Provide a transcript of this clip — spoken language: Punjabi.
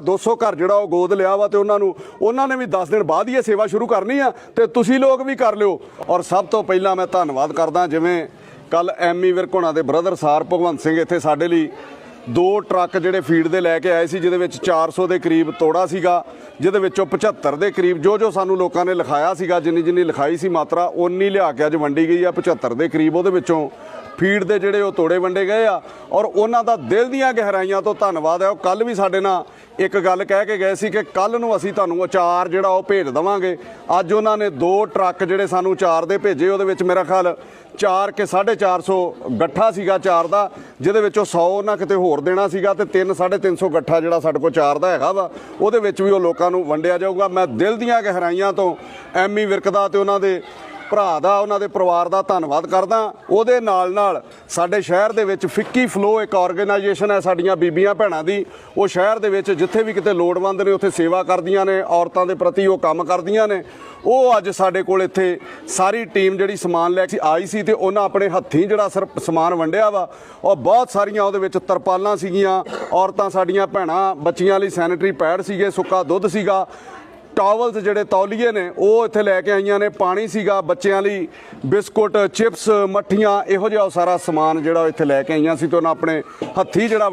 200 ਘਰ ਜਿਹੜਾ ਉਹ ਗੋਦ ਲਿਆ ਵਾ ਤੇ ਉਹਨਾਂ ਨੂੰ ਉਹਨਾਂ ਨੇ ਵੀ 10 ਦਿਨ ਬਾਅਦ ਹੀ ਇਹ ਸੇਵਾ ਸ਼ੁਰੂ ਕਰਨੀ ਆ ਤੇ ਤੁਸੀਂ ਲੋਕ ਵੀ ਕਰ ਲਿਓ। ਔਰ ਸਭ ਤੋਂ ਪਹਿਲਾਂ ਮੈਂ ਧੰਨਵਾਦ ਕਰਦਾ ਜਿਵੇਂ ਕੱਲ ਐਮੀ ਵਿਰਕੋਣਾ ਦੇ ਬ੍ਰਦਰ ਸਾਰ ਭਗਵੰਤ ਸਿੰਘ ਇੱਥੇ ਸਾਡੇ ਲਈ ਦੋ ਟਰੱਕ ਜਿਹੜੇ ਫੀਡ ਦੇ ਲੈ ਕੇ ਆਏ ਸੀ, ਜਿਹਦੇ ਵਿੱਚ 400 ਦੇ ਕਰੀਬ ਤੋੜਾ ਸੀਗਾ, ਜਿਹਦੇ ਵਿੱਚੋਂ 75 ਦੇ ਕਰੀਬ ਜੋ ਜੋ ਸਾਨੂੰ ਲੋਕਾਂ ਨੇ ਲਿਖਾਇਆ ਸੀਗਾ, ਜਿੰਨੀ ਜਿੰਨੀ ਲਿਖਾਈ ਸੀ ਮਾਤਰਾ ਉਨੀ ਲਿਆ ਕੇ ਅੱਜ ਵੰਡੀ ਗਈ ਆ 75 ਦੇ ਕਰੀਬ ਉਹਦੇ ਵਿੱਚੋਂ ਫੀਡ ਦੇ ਜਿਹੜੇ ਉਹ ਤੋੜੇ ਵੰਡੇ ਗਏ ਆ। ਔਰ ਉਹਨਾਂ ਦਾ ਦਿਲ ਦੀਆਂ ਗਹਿਰਾਈਆਂ ਤੋਂ ਧੰਨਵਾਦ ਹੈ। ਉਹ ਕੱਲ ਵੀ ਸਾਡੇ ਨਾਲ ਇੱਕ ਗੱਲ ਕਹਿ ਕੇ ਗਏ ਸੀ ਕਿ ਕੱਲ ਨੂੰ ਅਸੀਂ ਤੁਹਾਨੂੰ ਅਚਾਰ ਜਿਹੜਾ ਉਹ ਭੇਜ ਦਵਾਂਗੇ। ਅੱਜ ਉਹਨਾਂ ਨੇ ਦੋ ਟਰੱਕ ਜਿਹੜੇ ਸਾਨੂੰ ਅਚਾਰ ਦੇ ਭੇਜੇ, ਉਹਦੇ ਵਿੱਚ ਮੇਰਾ ਖਿਆਲ 4 ਕੇ 450 ਗੱਠਾ ਸੀਗਾ ਚਾਰ ਦਾ, ਜਿਹਦੇ ਵਿੱਚੋਂ 100 ਉਹਨਾਂ ਕਿਤੇ ਹੋਰ ਦੇਣਾ ਸੀਗਾ ਤੇ 3 350 ਗੱਠਾ ਜਿਹੜਾ ਸਾਡੇ ਕੋਲ ਚਾਰ ਦਾ ਹੈਗਾ ਵਾ, ਉਹਦੇ ਵਿੱਚ ਵੀ ਉਹ ਲੋਕਾਂ ਨੂੰ ਵੰਡਿਆ ਜਾਊਗਾ। ਮੈਂ ਦਿਲ ਦੀਆਂ ਗਹਿਰਾਈਆਂ ਤੋਂ ਐਮੀ ਵਿਰਕਦਾ ਤੇ ਉਹਨਾਂ ਦੇ ਭਰਾ ਦਾ, ਉਹਨਾਂ ਦੇ ਪਰਿਵਾਰ ਦਾ ਧੰਨਵਾਦ ਕਰਦਾ। ਉਹਦੇ ਨਾਲ ਨਾਲ ਸਾਡੇ ਸ਼ਹਿਰ ਦੇ ਵਿੱਚ ਫਿੱਕੀ ਫਲੋ ਇੱਕ ਆਰਗੇਨਾਈਜੇਸ਼ਨ ਹੈ ਸਾਡੀਆਂ ਬੀਬੀਆਂ ਭੈਣਾਂ ਦੀ। ਉਹ ਸ਼ਹਿਰ ਦੇ ਵਿੱਚ ਜਿੱਥੇ ਵੀ ਕਿਤੇ ਲੋੜਵੰਦ ਨੇ, ਉੱਥੇ ਸੇਵਾ ਕਰਦੀਆਂ ਨੇ, ਔਰਤਾਂ ਦੇ ਪ੍ਰਤੀ ਉਹ ਕੰਮ ਕਰਦੀਆਂ ਨੇ। ਉਹ ਅੱਜ ਸਾਡੇ ਕੋਲ ਇੱਥੇ ਸਾਰੀ ਟੀਮ ਜਿਹੜੀ ਸਮਾਨ ਲੈ ਕੇ ਆਈ ਸੀ ਤੇ ਉਹਨਾਂ ਆਪਣੇ ਹੱਥੀਂ ਜਿਹੜਾ ਸਿਰ ਸਮਾਨ ਵੰਡਿਆ ਵਾ, ਉਹ ਬਹੁਤ ਸਾਰੀਆਂ ਉਹਦੇ ਵਿੱਚ ਤਰਪਾਲਾਂ ਸੀਗੀਆਂ। ਔਰਤਾਂ ਸਾਡੀਆਂ ਭੈਣਾਂ ਬੱਚੀਆਂ ਲਈ ਸੈਨੀਟਰੀ ਪੈਡ ਸੀਗੇ, ਸੁੱਕਾ ਦੁੱਧ ਸੀਗਾ। ਟਾਵਲਸ ਜਿਹੜੇ ਤੌਲੀਏ ਨੇ, ਉਹ ਇੱਥੇ ਲੈ ਕੇ ਆਈਆਂ ਨੇ। ਪਾਣੀ ਸੀਗਾ ਬੱਚਿਆਂ ਲਈ, ਬਿਸਕੁਟ, ਚਿਪਸ, ਮੱਠੀਆਂ, ਇਹੋ ਜਿਹਾ ਉਹ ਸਾਰਾ ਸਮਾਨ ਜਿਹੜਾ ਇੱਥੇ ਲੈ ਕੇ ਆਈਆਂ ਸੀ ਤੇ ਉਹਨਾਂ ਆਪਣੇ ਹੱਥੀ ਜਿਹੜਾ